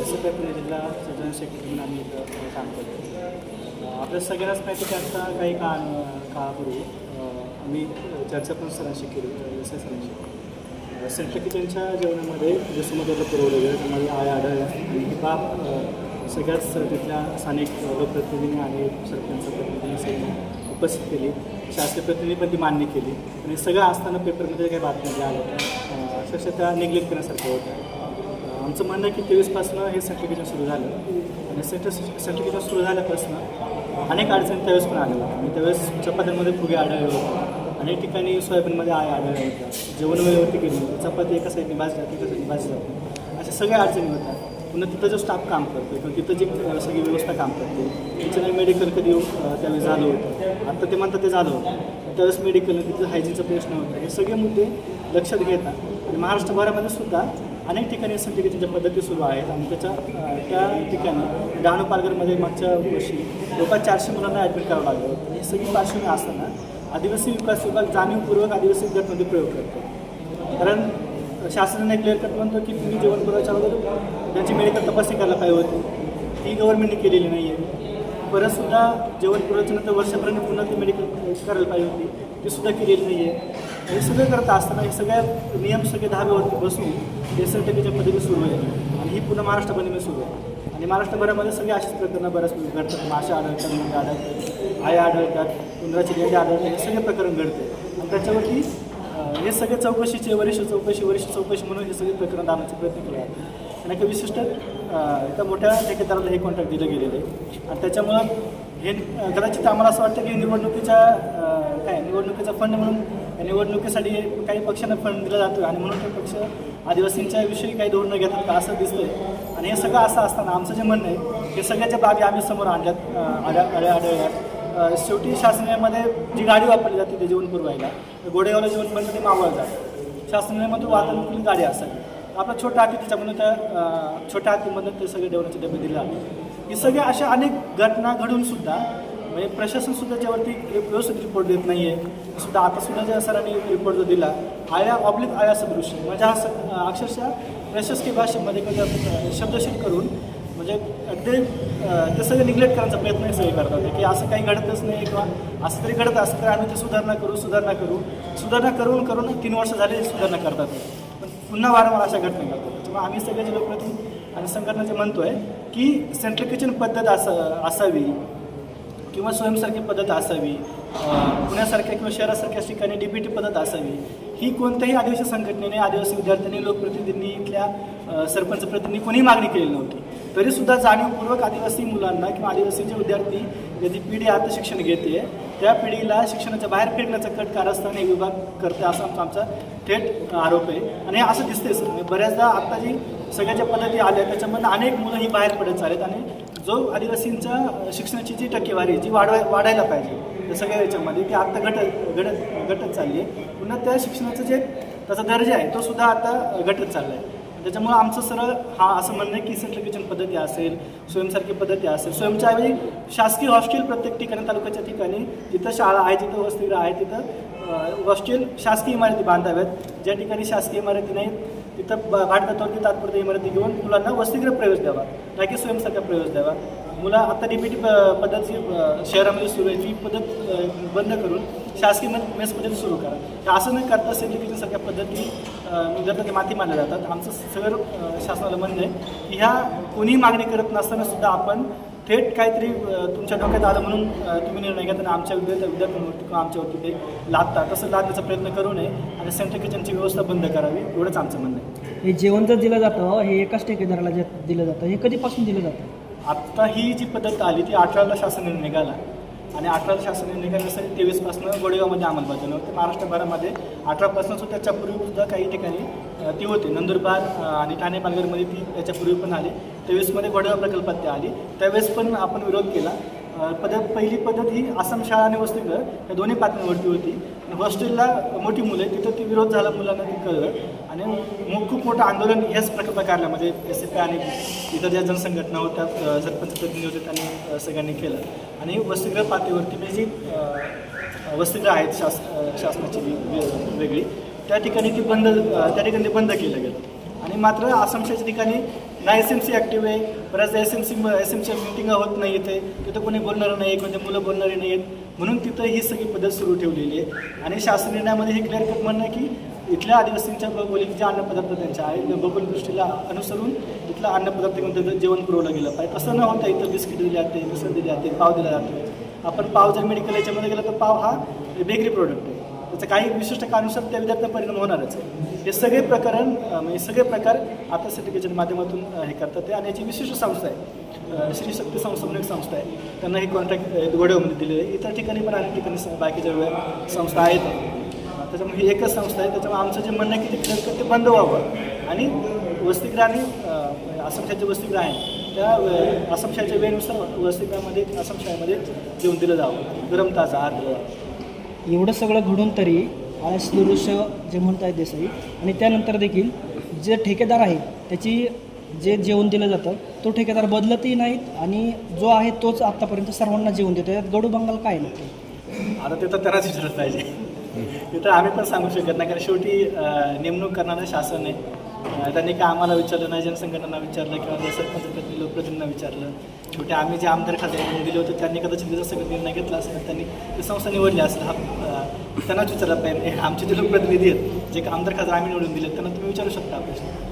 तसं एफ पुणे जिल्हा सेक्रेटरी म्हणून आम्ही इथं काम करतो. आपल्या सगळ्यांनाच माहिती की आता काही काळ काळापूर्वी आम्ही चर्चा पण सरांशी केली एस आय सरांशी सेंट्रल किचनच्या जेवणामध्ये जे समुद्राला पुरवलं गेलं त्यामध्ये आय आढळल्या आणि ही बाब सगळ्याच तिथल्या स्थानिक लोकप्रतिनिधींनी आणि सरपंच प्रतिनिधींनी उपस्थित केली. शासकीय प्रतिनिधी पण ती मान्य केली. आणि सगळं असताना पेपरमध्ये काही बातम्या ज्या आल्या. होत्या अक्षरशः त्या निग्लेक्ट करण्यासारख्या होत्या. आमचं म्हणणं आहे की तेवीसपासनं हे सर्टिफिकेशन सुरू झालं. आणि सेंटर सर्टिफिकेशन सुरू झाल्यापासून अनेक अडचणी त्यावेळेस पण आलेल्या आणि त्यावेळेस चपात्यांमध्ये फुगे आढळले होते. अनेक ठिकाणी सोयाबीनमध्ये आय आढळल्या होत्या. जेवण वेळेवरती गेली चपाती एका साईडने भाजल्या एका साईडने भाजी जाते अशा सगळ्या अडचणी होत्या. पुन्हा तिथं जो स्टाफ काम करतो किंवा तिथं जी सगळी व्यवस्था काम करते तिचं मेडिकल कधी अं, त्यावेळी झालं होतं. आता ते म्हणतात ते झालं होतं. त्यावेळेस मेडिकल तिथं हायजीनचा प्रश्न होता. हे सगळे मुद्दे लक्षात घेता. आणि महाराष्ट्रभरामध्ये सुद्धा अनेक ठिकाणी सर्टिफिकेशनच्या पद्धती सुरू आहेत आणि त्याच्या त्या ठिकाणी डहाणू पालघरमध्ये मागच्या वर्षी लोकांना चारशे मुलांना ॲडमिट करावं लागलं होतं. ही सगळी पार्श्वभूमी असताना आदिवासी विकास विभाग जाणीवपूर्वक आदिवासी विद्यार्थ्यांमध्ये प्रयोग करतो. कारण शासनाने क्लिअर कट म्हणतो की तुम्ही जेवण पुरवायच्या अगोदर त्यांची मेडिकल तपासणी करायला पाहिजे होती. ती गव्हर्नमेंटने केलेली नाही आहे परतसुद्धा जेवण पुरवच्या नंतर वर्षभराने पुन्हा ती मेडिकल करायला पाहिजे होती. ती सुद्धा केलेली नाही आहे हे सगळं करत असताना हे सगळ्या नियम सगळे दहाव्यावरती बसून हे टक्केच्या पद्धतीने सुरू आहे. आणि ही पुन्हा महाराष्ट्रभरामध्ये सुरू आहे. आणि महाराष्ट्रभरामध्ये सगळे अशाच प्रकरणं बऱ्याच घडतात. मासे आढळतात मुंगे आढळतात आया आढळतात उंदराची लेंडे आढळतात हे सगळे प्रकरण घडते. आणि त्याच्यावरती हे सगळे चौकशीचे वरिष्ठ चौकशी वरिष्ठ चौकशी म्हणून हे सगळे प्रकरण दाखवण्याचे प्रयत्न केला आहे आणि एका विशिष्ट एका मोठ्या ठेकेदाराला हे कॉन्ट्रॅक्ट दिलं गेलेलं आहे. आणि त्याच्यामुळं हे कदाचित आम्हाला असं वाटतं की निवडणुकीच्या काय निवडणुकीचा फंड म्हणून निवडणुकीसाठी काही पक्षांना फंड दिला जातो आणि म्हणून ते पक्ष आदिवासींच्या विषयी काही धोरणं घेतात का असं दिसतंय. आणि हे सगळं असं असताना आमचं जे म्हणणं आहे हे सगळ्याच्या बाबी आम्ही समोर आणल्यात आल्या आढळ आढळल्यात. शेवटी शासनामध्ये जी गाडी वापरली जाते ते जेवण पुरवायला गोडेगावला जेवण बनतं ते मावळ जातं. शासनामध्ये वातानुकूल गाडी असावी. आपला छोटा हाती त्याच्यामधून त्या छोट्या हातीमधून ते सगळे जेवणाचे डबे दिले जातात. ही सगळ्या अशा अनेक घटना घडून सुद्धा म्हणजे प्रशासनसुद्धा ज्यावरती व्यवस्थित रिपोर्ट देत नाही आहे सुद्धा आता सुद्धा ज्या सरांनी रिपोर्ट जो दिला आया ऑब्लिक आया सदृश्य म्हणजे हा स- अक्षरशः प्रशासकीय भाषेमध्ये कधी शब्दशील करून म्हणजे ते ते सगळं निग्लेक्ट करण्याचा प्रयत्न सगळे करतात. की असं काही घडतच नाही किंवा असं तरी घडत असं तर आम्ही ते सुधारणा करू सुधारणा करू. सुधारणा करून करून तीन वर्ष झाले सुधारणा करतात. पण पुन्हा वारंवार अशा घटना घडतात. किंवा आम्ही सगळे जे लोकप्रतिनिधी आणि संघटना जे म्हणतो आहे की सेंट्रल किचन पद्धत असं असावी. किंवा स्वयंसारखी पद्धत असावी पुण्यासारख्या किंवा शहरासारख्या ठिकाणी डी पी टी पद्धत असावी ही कोणत्याही आदिवासी संघटनेने आदिवासी विद्यार्थ्यांनी लोकप्रतिनिधींनी इथल्या सरपंच प्रतिनिधी कोणीही मागणी केलेली नव्हती. तरीसुद्धा जाणीवपूर्वक आदिवासी मुलांना किंवा आदिवासीचे विद्यार्थी ज्याची पिढी आता शिक्षण घेते त्या पिढीला शिक्षणाच्या बाहेर फेकण्याचा कट कारस्थान हे विभाग करते असा आमचा आमचा थेट आरोप आहे. आणि असं दिसतंय सर म्हणजे बऱ्याचदा आत्ता जी सगळ्या ज्या पद्धती आल्या त्याच्यामधनं अनेक मुलं ही बाहेर पडत चालत आणि जो आदिवासींच्या शिक्षणाची जी टक्केवारी जी वाढवाय वाढायला पाहिजे त्या सगळ्या याच्यामध्ये ती आत्ता घटत घडत घटत चालली आहे. पुन्हा त्या शिक्षणाचं जे त्याचा दर्जा आहे तो सुद्धा आता घटत चालला आहे. त्याच्यामुळं आमचं सरळ हा असं म्हणणं आहे की सेंट्रल पद्धती असेल स्वयंसारखी पद्धती असेल स्वयंच्या ऐवजी शासकीय हॉस्टेल प्रत्येक ठिकाणी तालुक्याच्या ठिकाणी जिथं शाळा आहे जिथं वस्तीगृह आहे तिथं हॉस्टेल शासकीय इमारती बांधाव्यात. ज्या ठिकाणी शासकीय इमारती नाही तिथं ब- भाटकातवरती तात्पुरत्या इमारती घेऊन मुलांना वसतिगृह प्रवेश द्यावा. ना की स्वयंसारखा प्रवेश द्यावा. मुलं आता डीपीटी पद्धत जी शहरामध्ये सुरू आहे. ती पद्धत बंद करून शासकीय मेस मेस पद्धती सुरू करा. तर असं न करता सेंट्रिफिकेशनसारख्या पद्धती ते माती मानल्या जातात. आमचं सगळं शासनाला म्हणणं आहे की ह्या कोणीही मागणी करत नसताना सुद्धा आपण थेट काहीतरी तुमच्या डोक्यात आलं म्हणून तुम्ही निर्णय घेता आणि आमच्या विद्यार्थ्या विद्यार्थ्यांवरती किंवा आमच्यावरती ते लादतात तसं लादण्याचा प्रयत्न करू नये आणि सेंट्रल किचनची व्यवस्था बंद करावी एवढंच आमचं म्हणणं आहे. हे जेवण जर दिलं जातं हे एकाच ठेकेदाराला जे दिलं जातं हे कधीपासून दिलं जातं? आत्ता ही जी पद्धत आली ती अठराला शासन निर्णय निघाला आणि अठरा शासन निर्णय जसं तेवीसपासून गोडेगावमध्ये अंमलबजावणी होते. महाराष्ट्रभरामध्ये अठरापासून सुद्धा काही ठिकाणी ती होती. नंदुरबार आणि ठाणे पालघरमध्ये ती त्याच्यापूर्वी पण आली. तेवीसमध्ये गोडेगाव प्रकल्पात ती आली. त्यावेळेस पण आपण विरोध केला. पद्धत पहिली पद्धत ही आसाम शाळा आणि वसतिगृह या दोन्ही पातळीवरती होती. आणि हॉस्टेलला मोठी मुलं आहे तिथं ती विरोध झाला मुलांना ते कळलं. आणि खूप मोठं आंदोलन ह्याच प्रकल्प म्हणजे एस एफ आणि इतर ज्या जनसंघटना होत्या सरपंच प्रतिनिधी होते त्यांनी सगळ्यांनी केलं. आणि वसतिगृह पातळीवरती म्हणजे जी अ, वसतिगृह आहेत शास शासनाची वेगळी त्या ठिकाणी ती बंद त्या ठिकाणी ते बंद केलं गेलं. आणि मात्र आसामशाच्या ठिकाणी ना एस एम सी ॲक्टिव्ह आहे बऱ्याच S M C S M C meeting होत नाही इथे. तिथं कोणी बोलणार नाही कोणते मुलं बोलणारे नाही. आहेत म्हणून तिथं ही सगळी पद्धत सुरू ठेवलेली आहे. आणि शासन निर्णयामध्ये हे क्लिअर कट म्हणणं की इथल्या आदिवासींच्या भौगोलिक जे अन्नपदार्थ त्यांच्या आहेत. भौगोलिक दृष्टीला अनुसरून इथला अन्नपदार्थ घेऊन जेवण पुरवलं गेलं पाहिजे. तसं न होता इथं बिस्किट दिले जाते मिसळ दिली जाते पाव दिला जातो. आपण पाव जर मेडिकल याच्यामध्ये गेलं तर पाव हा बेकरी प्रोडक्ट आहे. त्याचं काही विशिष्ट कानुसार त्या विद्यार्थ्यांना परिणाम होणारच आहे. हे सगळे प्रकरण म्हणजे सगळे प्रकार आता सर्टिफिकेटच्या माध्यमातून हे करतात ते. आणि याची विशिष्ट संस्था आहे. श्री शक्ती संस्था म्हणून एक संस्था आहे. त्यांना हे कॉन्ट्रॅक्ट गोड्यामध्ये दिलेलं आहे. इतर ठिकाणी पण अनेक ठिकाणी बाकीच्या वेगळ्या संस्था आहेत. त्याच्यामुळे ही एकच संस्था आहे. त्याच्यामुळे आमचं जे म्हणणं आहे की ते ते बंद व्हावं. आणि वसतिगृह आणि अं, आहे. त्या अं, वेळेनुसार वसतिगृहामध्ये आसामशाहीमध्ये जेवण दिलं जावं. गरम ताजा आहार दिला जावं. एवढं सगळं घडून तरी आळस दुरुष जे म्हणतायत देसाई आणि त्यानंतर देखील जे ठेकेदार आहे त्याची जे जेवण दिलं जातं तो ठेकेदार बदलतही नाहीत आणि जो आहे तोच आत्तापर्यंत सर्वांना जेवण देतो यात गडू बंगाल काय नक्की? आता ते तर त्यांनाच विचारलं पाहिजे. ते तर आम्ही पण सांगू शकत नाही कारण शेवटी नेमणूक करणारं शासन आहे. त्यांनी काय आम्हाला विचारलं नाही जनसंघटनांना विचारलं किंवा जे सरपंच प्रतिनिधी लोकप्रतिनिधींना विचारलं. छोटे आम्ही जे आमदार खाते म्हणून दिले होते त्यांनी कदाचित त्याचा सगळं निर्णय घेतला असेल त्यांनी ती संस्था निवडली असेल. हा त्यांनाच विचारलं पाहिजे. आमचे जे लोकप्रतिनिधी आहेत जे आमदार खासदार आम्ही निवडून दिले त्यांना तुम्ही विचारू शकता प्रश्न.